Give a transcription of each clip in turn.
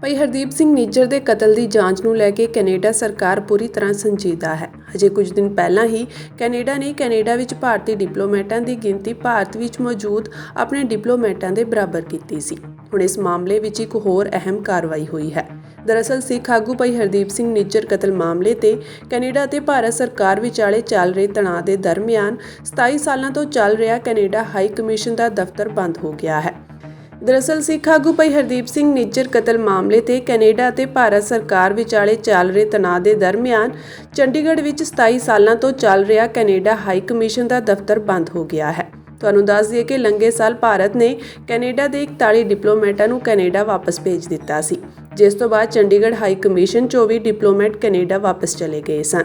ਭਾਈ ਹਰਦੀਪ ਸਿੰਘ ਨਿੱਜਰ ਦੇ ਕਤਲ ਦੀ ਜਾਂਚ ਨੂੰ ਲੈ ਕੇ ਕੈਨੇਡਾ ਸਰਕਾਰ ਪੂਰੀ ਤਰ੍ਹਾਂ ਸੰਜੀਦਾ ਹੈ। ਹਜੇ ਕੁਝ ਦਿਨ ਪਹਿਲਾਂ ਹੀ ਕੈਨੇਡਾ ਨੇ ਕੈਨੇਡਾ ਵਿੱਚ ਭਾਰਤੀ ਡਿਪਲੋਮੈਟਾਂ ਦੀ ਗਿਣਤੀ ਭਾਰਤ ਵਿੱਚ ਮੌਜੂਦ ਆਪਣੇ ਡਿਪਲੋਮੈਟਾਂ ਦੇ ਬਰਾਬਰ ਕੀਤੀ ਸੀ। ਹੁਣ ਇਸ ਮਾਮਲੇ ਵਿੱਚ ਇੱਕ ਹੋਰ ਅਹਿਮ ਕਾਰਵਾਈ ਹੋਈ ਹੈ। ਦਰਅਸਲ ਸਿੱਖ ਆਗੂ ਭਾਈ ਹਰਦੀਪ ਸਿੰਘ ਨਿੱਜਰ ਕਤਲ ਮਾਮਲੇ ਤੇ ਕੈਨੇਡਾ ਤੇ ਭਾਰਤ ਸਰਕਾਰ ਵਿਚਾਲੇ ਚੱਲ ਰਹੇ ਤਣਾਅ ਦੇ ਦਰਮਿਆਨ 27 ਸਾਲਾਂ ਤੋਂ ਚੱਲ ਰਿਹਾ ਕੈਨੇਡਾ ਹਾਈ ਕਮਿਸ਼ਨ ਦਾ ਦਫ਼ਤਰ ਬੰਦ ਹੋ ਗਿਆ ਹੈ। ਦਰਅਸਲ ਸਿੱਖ ਆਗੂ ਭਾਈ ਹਰਦੀਪ ਸਿੰਘ ਨਿੱਜਰ ਕਤਲ ਮਾਮਲੇ ਤੇ ਕੈਨੇਡਾ ਅਤੇ ਭਾਰਤ ਸਰਕਾਰ ਵਿਚਾਲੇ ਚੱਲ ਰਹੇ ਤਣਾਅ ਦੇ ਦਰਮਿਆਨ ਚੰਡੀਗੜ੍ਹ ਵਿੱਚ 27 ਸਾਲਾਂ ਤੋਂ ਚੱਲ ਰਿਹਾ ਕੈਨੇਡਾ ਹਾਈ ਕਮਿਸ਼ਨ ਦਾ ਦਫ਼ਤਰ ਬੰਦ ਹੋ ਗਿਆ ਹੈ। ਤੁਹਾਨੂੰ ਦੱਸ ਦਈਏ ਕਿ ਲੰਘੇ ਸਾਲ ਭਾਰਤ ਨੇ ਕੈਨੇਡਾ ਦੇ 41 ਡਿਪਲੋਮੈਟਾਂ ਨੂੰ ਕੈਨੇਡਾ ਵਾਪਸ ਭੇਜ ਦਿੱਤਾ ਸੀ, ਜਿਸ ਤੋਂ ਬਾਅਦ ਚੰਡੀਗੜ੍ਹ ਹਾਈ ਕਮਿਸ਼ਨ 'ਚੋਂ ਵੀ ਡਿਪਲੋਮੈਟ ਕੈਨੇਡਾ ਵਾਪਸ ਚਲੇ ਗਏ ਸਨ।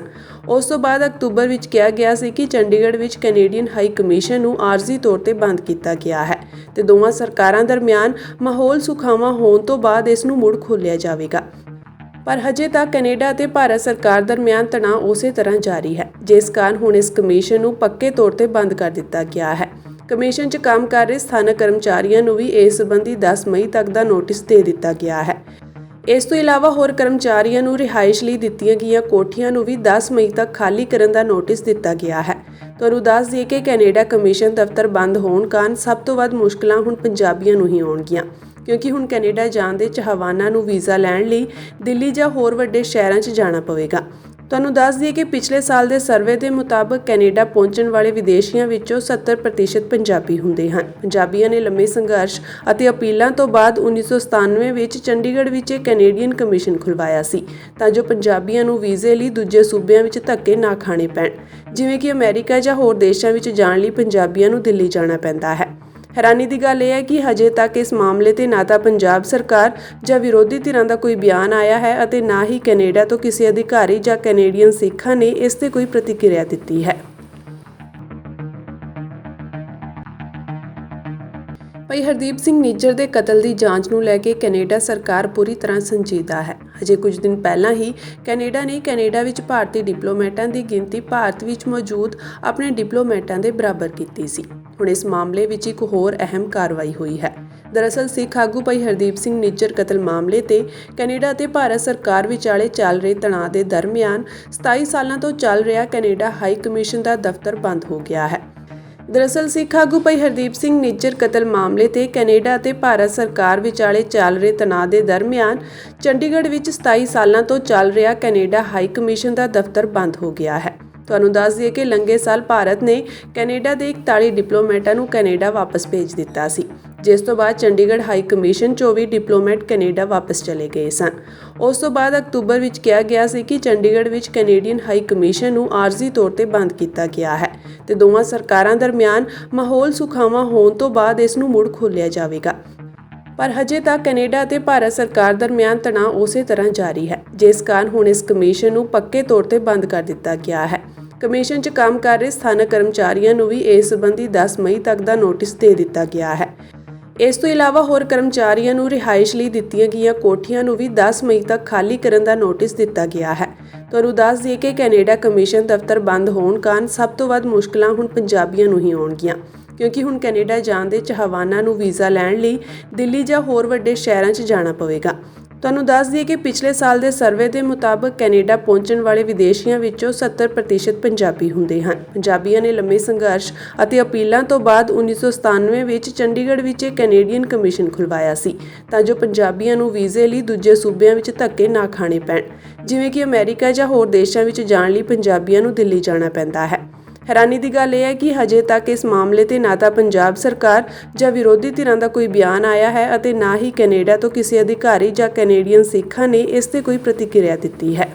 ਉਸ ਤੋਂ ਬਾਅਦ ਅਕਤੂਬਰ ਵਿੱਚ ਕਿਹਾ ਗਿਆ ਸੀ ਕਿ ਚੰਡੀਗੜ੍ਹ ਵਿੱਚ ਕੈਨੇਡੀਅਨ ਹਾਈ ਕਮਿਸ਼ਨ ਨੂੰ ਆਰਜ਼ੀ ਤੌਰ ਤੇ ਬੰਦ ਕੀਤਾ ਗਿਆ ਹੈ। ਤੇ ਦੋਵਾਂ ਸਰਕਾਰਾਂ ਦਰਮਿਆਨ ਮਾਹੌਲ ਸੁਖਾਵਾਂ ਹੋਣ ਤੋਂ ਬਾਅਦ ਇਸ ਨੂੰ ਮੁੜ ਖੋਲ੍ਹਿਆ ਜਾਵੇਗਾ। ਪਰ ਹਜੇ ਤੱਕ ਕੈਨੇਡਾ ਅਤੇ ਭਾਰਤ ਸਰਕਾਰ ਦਰਮਿਆਨ ਤਣਾਅ ਉਸੇ ਤਰ੍ਹਾਂ ਜਾਰੀ ਹੈ, ਜਿਸ ਕਾਰਨ ਹੁਣ ਇਸ ਕਮਿਸ਼ਨ ਨੂੰ ਪੱਕੇ ਤੌਰ ਤੇ ਬੰਦ ਕਰ ਦਿੱਤਾ ਗਿਆ ਹੈ। ਕਮਿਸ਼ਨ 'ਚ ਕੰਮ ਕਰ ਰਹੇ ਸਥਾਨਕ ਕਰਮਚਾਰੀਆਂ ਨੂੰ ਵੀ ਇਸ ਸੰਬੰਧੀ 10 ਮਈ ਤੱਕ ਦਾ ਨੋਟਿਸ ਦੇ ਦਿੱਤਾ ਗਿਆ ਹੈ। ਇਸ ਤੋਂ ਇਲਾਵਾ ਹੋਰ ਕਰਮਚਾਰੀਆਂ ਨੂੰ ਰਿਹਾਇਸ਼ ਲਈ ਦਿੱਤੀਆਂ ਗਈਆਂ ਕੋਠੀਆਂ ਨੂੰ ਵੀ 10 ਮਈ ਤੱਕ ਖਾਲੀ ਕਰਨ ਦਾ ਨੋਟਿਸ ਦਿੱਤਾ ਗਿਆ ਹੈ। ਤੁਹਾਨੂੰ ਦੱਸ ਦਈਏ ਕਿ ਕੈਨੇਡਾ ਕਮਿਸ਼ਨ ਦਫ਼ਤਰ ਬੰਦ ਹੋਣ ਕਾਰਨ ਸਭ ਤੋਂ ਵੱਧ ਮੁਸ਼ਕਲਾਂ ਹੁਣ ਪੰਜਾਬੀਆਂ ਨੂੰ ਹੀ ਆਉਣਗੀਆਂ। ਕਿਉਂਕਿ ਹੁਣ ਕੈਨੇਡਾ ਜਾਣ ਦੇ ਚਾਹਵਾਨਾਂ ਨੂੰ ਵੀਜ਼ਾ ਲੈਣ ਲਈ ਦਿੱਲੀ ਜਾਂ ਹੋਰ ਵੱਡੇ ਸ਼ਹਿਰਾਂ 'ਚ ਜਾਣਾ ਪਵੇਗਾ। ਤੁਹਾਨੂੰ ਦੱਸ ਦਈਏ ਕਿ ਪਿਛਲੇ ਸਾਲ ਦੇ ਸਰਵੇ ਦੇ ਮੁਤਾਬਕ ਕੈਨੇਡਾ ਪਹੁੰਚਣ ਵਾਲੇ ਵਿਦੇਸ਼ੀਆਂ ਵਿੱਚੋਂ 70% ਪੰਜਾਬੀ ਹੁੰਦੇ ਹਨ। ਪੰਜਾਬੀਆਂ ਨੇ ਲੰਮੇ ਸੰਘਰਸ਼ ਅਤੇ ਅਪੀਲਾਂ ਤੋਂ ਬਾਅਦ 1997 ਵਿੱਚ ਚੰਡੀਗੜ੍ਹ ਵਿੱਚ ਇੱਕ ਕੈਨੇਡੀਅਨ ਕਮਿਸ਼ਨ ਖੁਲਵਾਇਆ ਸੀ, ਤਾਂ ਜੋ ਪੰਜਾਬੀਆਂ ਨੂੰ ਵੀਜ਼ੇ ਲਈ ਦੂਜੇ ਸੂਬਿਆਂ ਵਿੱਚ ਧੱਕੇ ਨਾ ਖਾਣੇ ਪੈਣ। ਜਿਵੇਂ ਕਿ ਅਮਰੀਕਾ ਜਾਂ ਹੋਰ ਦੇਸ਼ਾਂ ਵਿੱਚ ਜਾਣ ਲਈ ਪੰਜਾਬੀਆਂ ਨੂੰ ਦਿੱਲੀ ਜਾਣਾ ਪੈਂਦਾ ਹੈ। ਹੈਰਾਨੀ ਦੀ ਗੱਲ ਇਹ ਹੈ ਕਿ ਹਜੇ ਤੱਕ ਇਸ ਮਾਮਲੇ ਤੇ ਨਾ ਤਾਂ ਪੰਜਾਬ ਸਰਕਾਰ ਜਾਂ ਵਿਰੋਧੀ ਧਿਰਾਂ ਦਾ ਕੋਈ ਬਿਆਨ ਆਇਆ ਹੈ ਅਤੇ ਨਾ ਹੀ ਕੈਨੇਡਾ ਤੋਂ ਕਿਸੇ ਅਧਿਕਾਰੀ ਜਾਂ ਕੈਨੇਡੀਅਨ ਸਿੱਖਾਂ ਨੇ ਇਸ ਤੇ ਕੋਈ ਪ੍ਰਤੀਕਿਰਿਆ ਦਿੱਤੀ ਹੈ। ਭਾਈ ਹਰਦੀਪ ਸਿੰਘ ਨਿੱਜਰ ਦੇ ਕਤਲ ਦੀ ਜਾਂਚ ਨੂੰ ਲੈ ਕੇ ਕੈਨੇਡਾ ਸਰਕਾਰ ਪੂਰੀ ਤਰ੍ਹਾਂ ਸੰਜੀਦਾ ਹੈ। ਹਜੇ ਕੁਝ ਦਿਨ ਪਹਿਲਾਂ ਹੀ ਕੈਨੇਡਾ ਨੇ ਕੈਨੇਡਾ ਵਿੱਚ ਭਾਰਤੀ ਡਿਪਲੋਮੈਟਾਂ ਦੀ ਗਿਣਤੀ ਭਾਰਤ ਵਿੱਚ ਮੌਜੂਦ ਆਪਣੇ ਡਿਪਲੋਮੈਟਾਂ ਦੇ ਬਰਾਬਰ ਕੀਤੀ ਸੀ। ਹੁਣ ਇਸ ਮਾਮਲੇ ਵਿੱਚ ਇੱਕ ਹੋਰ ਅਹਿਮ ਕਾਰਵਾਈ ਹੋਈ ਹੈ। ਦਰਅਸਲ, ਸਿੱਖ ਆਗੂ ਭਾਈ ਹਰਦੀਪ ਸਿੰਘ ਨਿੱਜਰ ਕਤਲ ਮਾਮਲੇ ਤੇ ਕੈਨੇਡਾ ਤੇ ਭਾਰਤ ਸਰਕਾਰ ਵਿਚਾਲੇ ਚੱਲ ਰਹੇ ਤਣਾਅ ਦੇ ਦਰਮਿਆਨ 27 ਸਾਲਾਂ ਤੋਂ ਚੱਲ ਰਿਹਾ ਕੈਨੇਡਾ ਹਾਈ ਕਮਿਸ਼ਨ ਦਾ ਦਫ਼ਤਰ ਬੰਦ ਹੋ ਗਿਆ ਹੈ। ਦਰਅਸਲ, ਸਿੱਖ ਆਗੂ ਭਾਈ ਹਰਦੀਪ ਸਿੰਘ ਨਿੱਜਰ ਕਤਲ ਮਾਮਲੇ ਤੇ ਕੈਨੇਡਾ ਅਤੇ ਭਾਰਤ ਸਰਕਾਰ ਵਿਚਾਲੇ ਚੱਲ ਰਹੇ ਤਣਾਅ ਦੇ ਦਰਮਿਆਨ ਚੰਡੀਗੜ੍ਹ ਵਿੱਚ 27 ਸਾਲਾਂ ਤੋਂ ਚੱਲ ਰਿਹਾ ਕੈਨੇਡਾ ਹਾਈ ਕਮਿਸ਼ਨ ਦਾ ਦਫ਼ਤਰ ਬੰਦ ਹੋ ਗਿਆ ਹੈ। ਤੁਹਾਨੂੰ ਦੱਸ ਦਈਏ ਕਿ ਲੰਘੇ ਸਾਲ ਭਾਰਤ ਨੇ ਕੈਨੇਡਾ ਦੇ 41 ਡਿਪਲੋਮੈਟਾਂ ਨੂੰ ਕੈਨੇਡਾ ਵਾਪਸ ਭੇਜ ਦਿੱਤਾ ਸੀ, ਜਿਸ ਤੋਂ ਬਾਅਦ ਚੰਡੀਗੜ੍ਹ ਹਾਈ ਕਮਿਸ਼ਨ 'ਚੋਂ ਵੀ ਡਿਪਲੋਮੈਟ ਕੈਨੇਡਾ ਵਾਪਸ ਚਲੇ ਗਏ ਸਨ। ਉਸ ਤੋਂ ਬਾਅਦ ਅਕਤੂਬਰ ਵਿੱਚ ਕਿਹਾ ਗਿਆ ਸੀ ਕਿ ਚੰਡੀਗੜ੍ਹ ਵਿੱਚ ਕੈਨੇਡੀਅਨ ਹਾਈ ਕਮਿਸ਼ਨ ਨੂੰ ਆਰਜ਼ੀ ਤੌਰ ਤੇ ਬੰਦ ਕੀਤਾ ਗਿਆ ਹੈ ਤੇ ਦੋਵਾਂ ਸਰਕਾਰਾਂ ਦਰਮਿਆਨ ਮਾਹੌਲ ਸੁਖਾਵਾਂ ਹੋਣ ਤੋਂ ਬਾਅਦ ਇਸ ਨੂੰ ਮੁੜ ਖੋਲ੍ਹਿਆ ਜਾਵੇਗਾ। ਪਰ ਹਜੇ ਤੱਕ ਕੈਨੇਡਾ ਅਤੇ ਭਾਰਤ ਸਰਕਾਰ ਦਰਮਿਆਨ ਤਣਾਅ ਉਸੇ ਤਰ੍ਹਾਂ ਜਾਰੀ ਹੈ, ਜਿਸ ਕਾਰਨ ਹੁਣ ਇਸ ਕਮਿਸ਼ਨ ਨੂੰ ਪੱਕੇ ਤੌਰ ਤੇ ਬੰਦ ਕਰ ਦਿੱਤਾ ਗਿਆ ਹੈ। ਕਮਿਸ਼ਨ 'ਚ ਕੰਮ ਕਰ ਰਹੇ ਸਥਾਨਕ ਕਰਮਚਾਰੀਆਂ ਨੂੰ ਵੀ ਇਸ ਸੰਬੰਧੀ 10 ਮਈ ਤੱਕ ਦਾ ਨੋਟਿਸ ਦੇ ਦਿੱਤਾ ਗਿਆ ਹੈ। ਇਸ ਤੋਂ ਇਲਾਵਾ ਹੋਰ ਕਰਮਚਾਰੀਆਂ ਨੂੰ ਰਿਹਾਇਸ਼ ਲਈ ਦਿੱਤੀਆਂ ਗਈਆਂ ਕੋਠੀਆਂ ਨੂੰ ਵੀ 10 ਮਈ ਤੱਕ ਖਾਲੀ ਕਰਨ ਦਾ ਨੋਟਿਸ ਦਿੱਤਾ ਗਿਆ ਹੈ। ਤੁਹਾਨੂੰ ਦੱਸ ਦਈਏ ਕਿ ਕੈਨੇਡਾ ਕਮਿਸ਼ਨ ਦਫ਼ਤਰ ਬੰਦ ਹੋਣ ਕਾਰਨ ਸਭ ਤੋਂ ਵੱਧ ਮੁਸ਼ਕਲਾਂ ਹੁਣ ਪੰਜਾਬੀਆਂ ਨੂੰ ਹੀ ਆਉਣਗੀਆਂ। ਕਿਉਂਕਿ ਹੁਣ ਕੈਨੇਡਾ ਜਾਣ ਦੇ ਚਾਹਵਾਨਾਂ ਨੂੰ ਵੀਜ਼ਾ ਲੈਣ ਲਈ ਦਿੱਲੀ ਜਾਂ ਹੋਰ ਵੱਡੇ ਸ਼ਹਿਰਾਂ 'ਚ ਜਾਣਾ ਪਵੇਗਾ। ਤੁਹਾਨੂੰ ਦੱਸ ਦਈਏ ਕਿ ਪਿਛਲੇ ਸਾਲ ਦੇ ਸਰਵੇ ਦੇ ਮੁਤਾਬਕ ਕੈਨੇਡਾ ਪਹੁੰਚਣ ਵਾਲੇ ਵਿਦੇਸ਼ੀਆਂ ਵਿੱਚੋਂ 70% ਪੰਜਾਬੀ ਹੁੰਦੇ ਹਨ। ਪੰਜਾਬੀਆਂ ਨੇ ਲੰਮੇ ਸੰਘਰਸ਼ ਅਤੇ ਅਪੀਲਾਂ ਤੋਂ ਬਾਅਦ 1997 ਵਿੱਚ ਚੰਡੀਗੜ੍ਹ ਵਿੱਚ ਇੱਕ ਕੈਨੇਡੀਅਨ ਕਮਿਸ਼ਨ ਖੁਲਵਾਇਆ ਸੀ, ਤਾਂ ਜੋ ਪੰਜਾਬੀਆਂ ਨੂੰ ਵੀਜ਼ੇ ਲਈ ਦੂਜੇ ਸੂਬਿਆਂ ਵਿੱਚ ਧੱਕੇ ਨਾ ਖਾਣੇ ਪੈਣ। ਜਿਵੇਂ ਕਿ ਅਮਰੀਕਾ ਜਾਂ ਹੋਰ ਦੇਸ਼ਾਂ ਵਿੱਚ ਜਾਣ ਲਈ ਪੰਜਾਬੀਆਂ ਨੂੰ ਦਿੱਲੀ ਜਾਣਾ ਪੈਂਦਾ ਹੈ। ਹੈਰਾਨੀ ਦੀ ਗੱਲ ਇਹ ਹੈ ਕਿ ਹਜੇ ਤੱਕ ਇਸ ਮਾਮਲੇ ਤੇ ਨਾ ਤਾਂ ਪੰਜਾਬ ਸਰਕਾਰ ਜਾਂ ਵਿਰੋਧੀ ਧਿਰਾਂ ਦਾ ਕੋਈ ਬਿਆਨ ਆਇਆ ਹੈ ਅਤੇ ਨਾ ਹੀ ਕੈਨੇਡਾ ਤੋਂ ਕਿਸੇ ਅਧਿਕਾਰੀ ਜਾਂ ਕੈਨੇਡੀਅਨ ਸਿੱਖਾਂ ਨੇ ਇਸ ਤੇ ਕੋਈ ਪ੍ਰਤੀਕਿਰਿਆ ਦਿੱਤੀ ਹੈ।